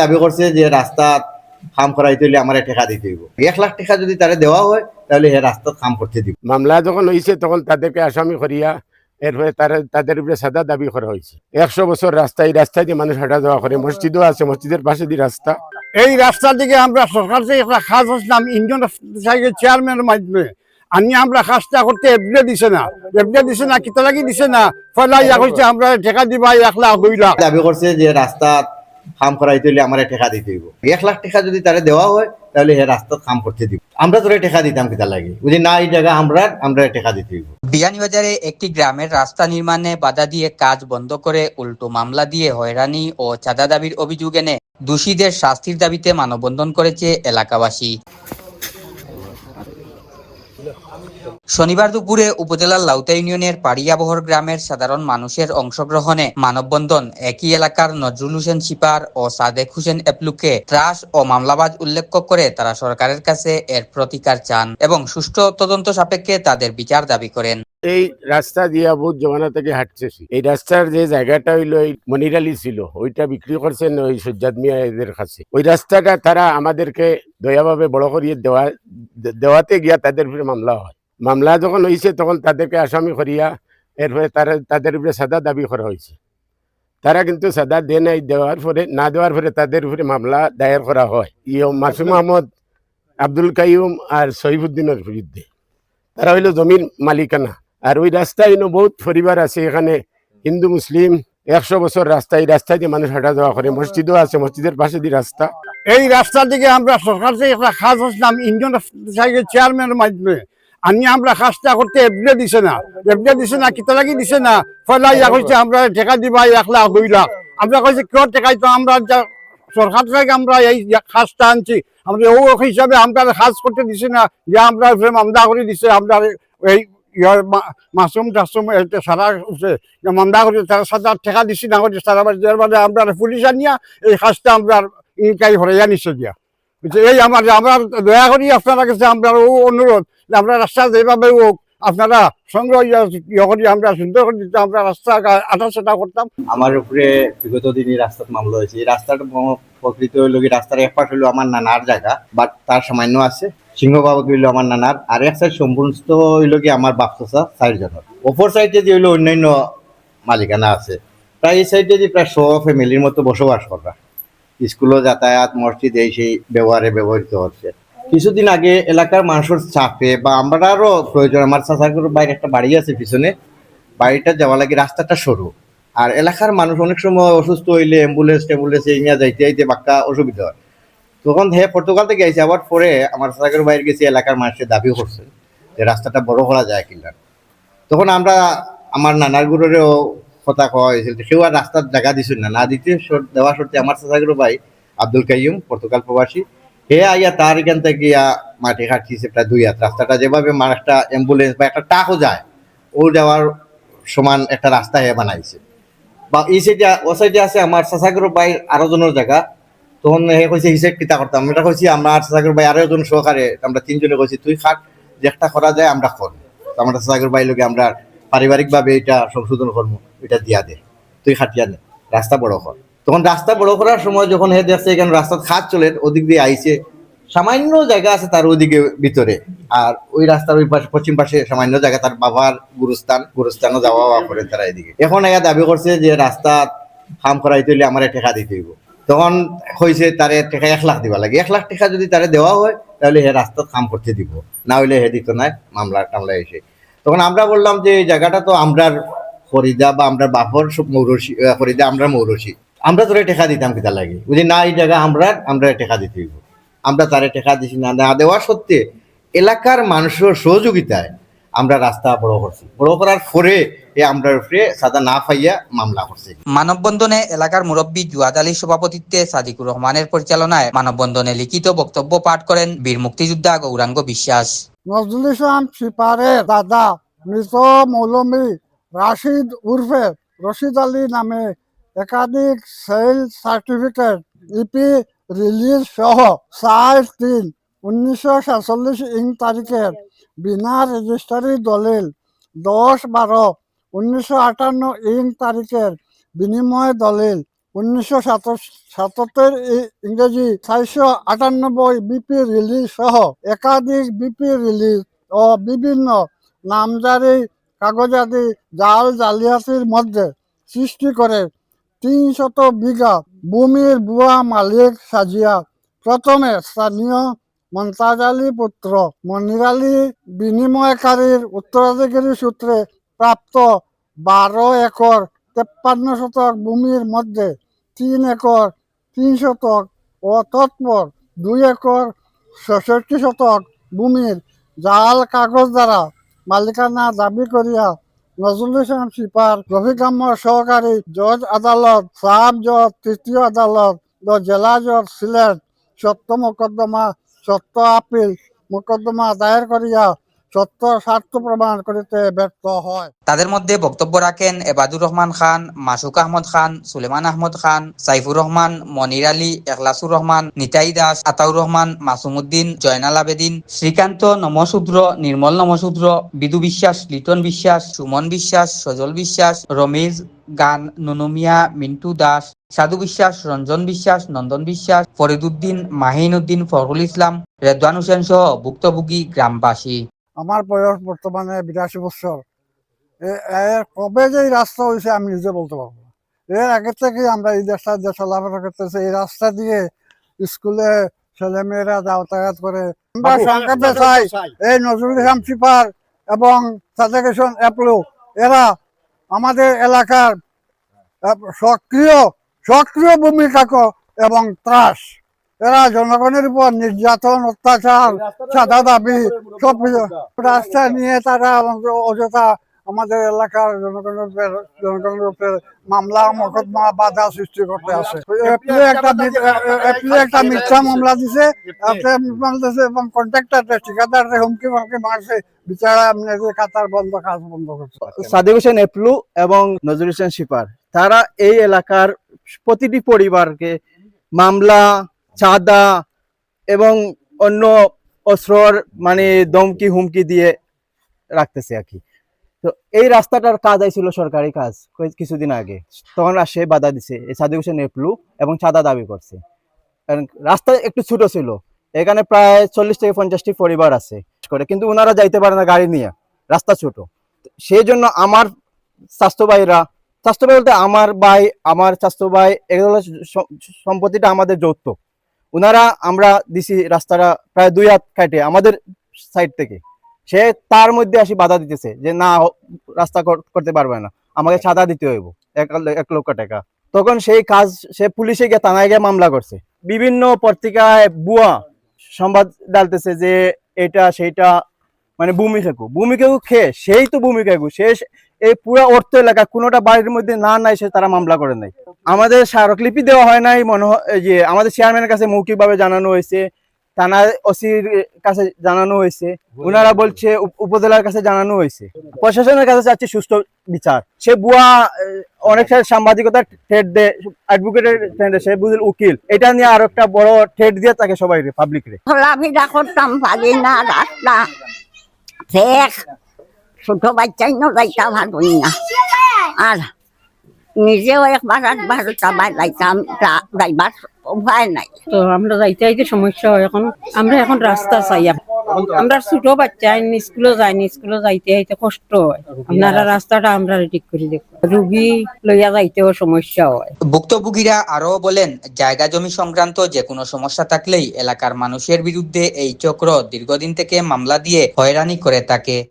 দাবি করছে যে রাস্তা কাম করাইতে হইলে আমার টাকা দিতে হইব। এক লাখ টাকা যদি তারা দেওয়া হয় তাহলে হে রাস্তা কাম করতে দিব। মামলা যখন হয়েছে তখন তাদেরকে আসামি করিয়া এরপরে তারা তাদের উপরে সাদা দাবি করা হয়েছে। একশো বছর রাস্তা এই রাস্তায় দিয়ে মানুষ হাঁটা যাওয়া করে। মসজিদও আছে মসজিদের পাশে দিয়ে রাস্তা। এই রাস্তা দিকে আমরা সরকার থেকে একটা কাজ হচ্ছিলাম ইন্ডিয়ান সাইকেল চেয়ারম্যানের মাধ্যমে আনি আমরা কাজটা করতে এফডে দিছে না। এফডে দিছে না কিতা লাগি দিছে না। ফলাইয়া কইছে আমরা টাকা দিবা এক লাখ দুই লাখ। দাবি করছে যে রাস্তা কাম করাইতে হইলে আমার টেকা দিতে হইব। এক লাখ টাকা যদি তারা দেওয়া হয়, তাহলে হে রাস্তা কাম করতে দিব। আমরা তোরা টেকা দিতাম কিতা লাগে। যদি না এই জায়গা আমরা আমরা টেকা দিতে হইব। বিয়ানীবাজারে একটি গ্রামের রাস্তা নির্মাণে বাধা দিয়ে কাজ বন্ধ করে উল্টো মামলা দিয়ে হয়রানি ও চাঁদা দাবির অভিযোগ এনে দোষীদের শাস্তির দাবিতে মানববন্ধন করেছে এলাকাবাসী। শনিবার দুপুরে উপজেলার লাউতা ইউনিয়নের পাড়িয়াবহর গ্রামের সাধারণ মানুষের অংশগ্রহণে মানববন্ধন একই এলাকার নজরুল হোসেন শিপার ও সাদেক হোসেন এপলুকে ত্রাস ও মামলাবাজ উল্লেখ করে তারা সরকারের কাছে এর প্রতিকার চান এবং সুষ্ঠু তদন্ত সাপেক্ষে তাদের বিচার দাবি করেন। এই রাস্তা দিয়া বহুত জমানা থেকে হাঁটতেছি এই রাস্তার যে জায়গাটা হইল, এই মনিরালি ছিল, ওইটা বিক্রি করছেন ওই সজ্জাদ মিয়া এদের কাছে। ওই রাস্তাটা তারা আমাদেরকে দয়াভাবে বড় করিয়ে দেওয়া দেওয়াতে গিয়া তাদের মামলা হয়। মামলা যখন হয়েছে তখন তাদেরকে আসামি করিয়া এরপরে তারা, তাদের উপরে সাদা দাবি করা হয়েছে তারা কিন্তু সাদা দিয়ে নাই, দেওয়ার পরে, না দেওয়ার পরে তাদের উপরে মামলা দায়ের করা হয়। ইয়ে মাসুম আহমদ, আব্দুল কাইম আর শহীদুদ্দিনের বিরুদ্ধে। তারা হইল জমির মালিকানা। আর ওই রাস্তায় বহুত পরিবার আছে, এখানে হিন্দু, মুসলিম, একশো বছর রাস্তা, এই রাস্তায় দিয়ে মানুষ হাঁটা যাওয়া করে। মসজিদও আছে, মসজিদের পাশে দিয়ে রাস্তা। এই রাস্তা দিকে আমরা সরকার থেকে একটা কাজ হচ্ছিলাম ইন্ডিয়ান চেয়ারম্যানের মাধ্যমে। আনি আমরা কাজটা করতে এফডে দিছে না। এফডে দিছে না, কিতা লাগি দিছে না? ফলাইয়া কইছে, আমরা টাকা দিবা এক লাখ দুই লাখ। আমরা কইছে কেউ টাকাই তো আমরা সরকার থেকে আমরা এই কাজটা আনছি। আমরা ও হিসাবে আমরা কাজ করতে দিছে না। যে আমরা মামলা করে দিছে, আমরা এই মাসুম টাসুম এটা সারা উঠছে মামলা করে তারা সাদা টাকা দিছি না করে সারা যার মানে আমরা পুলিশ আনিয়া এই কাজটা আমরা ইনকাই হরাইয়া নিচ্ছে দিয়া এই আমার, আমরা দয়া করি আপনারা কাছে, আমরা অনুরোধ আমরা রাস্তা যেভাবে হোক, আপনারা সংগ্রহ ইয়া- ইয়া করি, আমরা সুন্দর করে দিতে আমরা রাস্তা আটা সেটা করতাম। আমার উপরে বিগত দিনই রাস্তার মামলা হয়েছে। এই রাস্তাটা প্রকৃত হইল কি, রাস্তার এক পাশ হইল আমার নানার জায়গা বাট তার সামান্য আছে। সিংহবাবু হইল আমার নানার, আর এক সাইড সম্পূর্ণ হইল কি আমার বাপসা সাইড জনের অপর সাইডে যে হইল অন্যান্য মালিকানা আছে, প্রায় এই সাইডে যে প্রায় শ ফ্যামিলির মতো বসবাস করা। স্কুলও যাতায়াত, মসজিদ, এই সেই ব্যবহারে ব্যবহৃত হচ্ছে। কিছুদিন আগে এলাকার মানুষের চাপে বা আমরারও প্রয়োজন, আমার চাচাগুলোর বাইরে একটা বাড়ি আছে পিছনে, বাড়িটা যাওয়া লাগে রাস্তাটা সরু। আর এলাকার মানুষ অনেক সময় অসুস্থ হইলে অ্যাম্বুলেন্স ট্যাম্বুলেন্স এই নিয়ে যাইতে যাইতে বাক্কা অসুবিধা হয়। তখন হে পর্তুগাল থেকে আইসে আবার পরে আমার সাগর বাইরে গেছি, এলাকার মানুষের দাবিও করছে যে রাস্তাটা বড় করা যায় কিনা। তখন আমরা আমার নানার গুরুরেও কথা কওয়া হয়েছিল সেও আর রাস্তার জায়গা দিছিল না না দিতে দেওয়া সত্ত্বে আমার সাগর ভাই আব্দুল কাইম পর্তুগাল প্রবাসী। হে আইয়া তার এখান থেকে গিয়া মাটি কাটছিছে প্রায় দুই হাত। রাস্তাটা যেভাবে একটা অ্যাম্বুলেন্স বা একটা টাকও যায়, ও যাওয়ার সমান একটা রাস্তা হে বানাইছে। বা এই সাইডে ও সাইডে আছে আমার সাসাগর ভাই আরও জনের জায়গা। তখন হে কইছে হিসেব কিতা করতাম? আমরা কইছি, আমার সাসাগর ভাই আরও জন সহকারে, আমরা তিনজনে কইছি, তুই খাট, যে একটা করা যায় আমরা কর আমরা সাসাগর ভাই লোকে আমরা পারিবারিক ভাবে এটা সংশোধন করব এটা দিয়া দে। তুই খাটিয়া নে, রাস্তা বড় কর তখন রাস্তা বড় করার সময় যখন হে দেখছে এখানে রাস্তার খাত চলে, ওদিক দিয়ে আইছে, সামান্য জায়গা আছে তার ওদিকে ভিতরে। আর ওই রাস্তার ওই পাশে, পশ্চিম পাশে সামান্য জায়গা, তার বাবার গুরুস্থান, গুরুস্থানও যাওয়া আওয়া করে তারা এদিকে। এখন এরা দাবি করছে যে রাস্তা কাম করাইতে হইলে আমার টেকা দিতে হইব। তখন হয়েছে তারে টাকা এক লাখ দিবা লাগে। এক লাখ টাকা যদি তারে দেওয়া হয়, তাহলে হে রাস্তা কাম করতে দিব। না হইলে হে দিত না, মামলা টামলা এসে। তখন আমরা বললাম যে, এই জায়গাটা তো আমরার ফরিদা বা আমরা বাপর সব মৌরসি ফরিদা আমরা মৌরসি। আমরা তোরে টাকা দিতাম কিতা লাগে। বুঝি না এই জায়গা আমরা আমরা টাকা দিতে হইব। আমরা তারে টাকা দিছি না না দেওয়া সত্ত্বে এলাকার মানুষের সহযোগিতায় আমরা রাস্তা বড় করছি। বড় করার পরে এ আমরা উপরে সাদা না পাইয়া মামলা করছি। মানববন্ধনে এলাকার মুরব্বী জুয়াদ আলীর সভাপতিত্বে সাদিকুর রহমানের পরিচালনায় মানববন্ধনে লিখিত বক্তব্য পাঠ করেন বীর মুক্তিযোদ্ধা গৌরাঙ্গ বিশ্বাস। নজরুল ইসলাম সিপারের দাদা মৃত মৌলমী রাশিদ উর্ফে রশিদ আলী নামে একাধিক সেল সার্টিফিকেট ইপি রিলিজ সহ চার তিন উনিশশো সাতচল্লিশ ইং তারিখের বিনা রেজিস্ট্রারি দলিল দশ বারো উনিশশো আটান্ন ইং তারিখের বিনিময় দলিল উনিশশো সাতাত্তর ইংরেজি চারশো আটানব্বই বিপি রিলিজ সহ একাধিক বিপি রিলিজ ও বিভিন্ন নামজারি কাগজাদি জাল জালিয়াতির মধ্যে সৃষ্টি করে তিনশত বিঘা ভূমির বুয়া মালিক সাজিয়া। প্রথমে স্থানীয় মমতাজ আলী পুত্র মনির আলী বিনিময়কারীর উত্তরাধিকারী সূত্রে প্রাপ্ত বারো একর তেপ্পান্ন শতক ভূমির মধ্যে তিন একর তিন শতক ও তৎপর দুই একর ছেষট্টি শতক ভূমির জাল কাগজ দ্বারা মালিকানা দাবি করিয়া নজরুল ইসলাম সিপার রফিকাম্য সহকারী জজ আদালত সাহাব জজ, তৃতীয় আদালত জেলা জজ, সিলেট সত্য মোকদ্দমা সত্য আপিল মোকদ্দমা দায়ের করিয়া সত্য স্বার্থ প্রমাণ করিতে ব্যর্থ হয়। তাদের মধ্যে বক্তব্য রাখেন এবাদুর রহমান খান, মাসুক আহমদ খান, সুলেমান আহমদ খান, সাইফুর রহমান, মনির আলী, এখলাসুর রহমান, নিতাই দাস, আতাউর রহমান, মাসুমুদ্দিন, জয়নাল আবেদিন, শ্রীকান্ত নমশূদ্র নির্মল নমশূদ্র বিদু বিশ্বাস, লিটন বিশ্বাস, সুমন বিশ্বাস, সজল বিশ্বাস রমেশ গান নুনুমিয়া, মিন্টু দাস, সাধু বিশ্বাস, রঞ্জন বিশ্বাস, নন্দন বিশ্বাস ফরিদুদ্দিন মাহিন উদ্দিন ফখরুল ইসলাম, রেদওয়ান হোসেন সহ ভুক্তভোগী গ্রামবাসী। আমার বয়স বর্তমানে বিরাশি বছর। এর কবে যে এই রাস্তা হয়েছে আমি নিজে বলতে পারব এর আগে থেকে আমরা এই দেশটা যে চলাফেরা করতেছি এই রাস্তা দিয়ে স্কুলে ছেলেমেয়েরা যাতায়াত করে। আমরা সংক্ষেপে চাই এই নজরুল ইসলাম সিপার এবং সাজেকেশন অ্যাপ্লো এরা আমাদের এলাকার সক্রিয় সক্রিয় ভূমিকা এবং ত্রাস। এরা জনগণের উপর নির্যাতন অত্যাচার সাদা দাবি সব রাস্তা নিয়ে তারা অযথা আমাদের এলাকার জনগণের জনগণের উপরে মামলা মকদ্দমা বাধা সৃষ্টি করতে আসে এপ্রিলে একটা এপ্রিলে মিথ্যা মামলা দিছে। মামলা দিছে এবং কন্ট্রাক্টর ঠিকাদার হুমকি মামকি মারছে। বিচারা কাতার বন্ধ কাজ বন্ধ করছে। সাদেক হোসেন এপলু এবং নজরুল হোসেন শিপার তারা এই এলাকার প্রতিটি পরিবারকে মামলা চাঁদা এবং অন্য অস্ত্রর মানে দমকি হুমকি দিয়ে রাখতেছে আর কি। তো এই রাস্তাটার কাজ আইছিল সরকারি কাজ কিছুদিন আগে। তখন আর সে বাধা দিছে। এই সাদেক হোসেন এপলু এবং চাঁদা দাবি করছে। কারণ রাস্তা একটু ছোট ছিল। এখানে প্রায় চল্লিশ থেকে পঞ্চাশটি পরিবার আছে। করে কিন্তু ওনারা যাইতে পারে না গাড়ি নিয়ে। রাস্তা ছোট। সেই জন্য আমার স্বাস্থ্য ভাইরা স্বাস্থ্য বলতে আমার ভাই, আমার স্বাস্থ্য ভাই, এগুলো সম্পত্তিটা আমাদের যৌথ ওনারা আমরা দিছি রাস্তাটা প্রায় দুই হাত কাটে আমাদের সাইড থেকে। সে তার মধ্যে আসি বাধা দিতেছে যে, না রাস্তা কর- করতে পারবে না। আমাকে চাঁদা দিতে হইব, এক লক্ষ টাকা। তখন সেই কাজ, সে পুলিশে গিয়ে থানায় গিয়ে মামলা করছে। বিভিন্ন পত্রিকায় বুয়া সংবাদ ডালতেছে যে, এটা, সেইটা মানে ভূমি খেকু ভূমি খেকু খেয়ে সেই তো ভূমি খেকু সে এই পুরো অর্থ এলাকা, কোনোটা বাড়ির মধ্যে না নাই, সে তারা মামলা করে নাই। আমাদের স্মারকলিপি দেওয়া হয় নাই, মনে যে আমাদের চেয়ারম্যানের কাছে মৌখিকভাবে জানানো হয়েছে, থানা ওসির কাছে জানানো হয়েছে ওনারা বলছে উপজেলার কাছে জানানো হয়েছে। প্রশাসনের কাছে চাচ্ছি সুস্থ বিচার। সে বুয়া অনেক সাংবাদিকতা ঠেট দেয় অ্যাডভোকেটের সে বুঝল উকিল। এটা নিয়ে আরও একটা বড় ঠেট দিয়ে থাকে সবাই পাবলিক রে করতাম পারি না ছোট বাচ্চাই ন যাইতাম পারি না। আর নিজেও একবার একবার চাবাই যাইতাম যা- যাইবার উপায় নাই। তো আমরা যাইতে যাইতে সমস্যা হয় এখন। আমরা এখন রাস্তা চাই। আমরা ছোট বাচ্চা স্কুলে যাইনি স্কুলে যাইতে যাইতে কষ্ট হয়। আপনারা রাস্তাটা আমরা ঠিক করে দেখো রুগী লইয়া যাইতেও সমস্যা হয়। ভুক্তভোগীরা আরও বলেন জায়গা জমি সংক্রান্ত যে কোনো সমস্যা থাকলেই এলাকার মানুষের বিরুদ্ধে এই চক্র দীর্ঘদিন থেকে মামলা দিয়ে হয়রানি করে থাকে।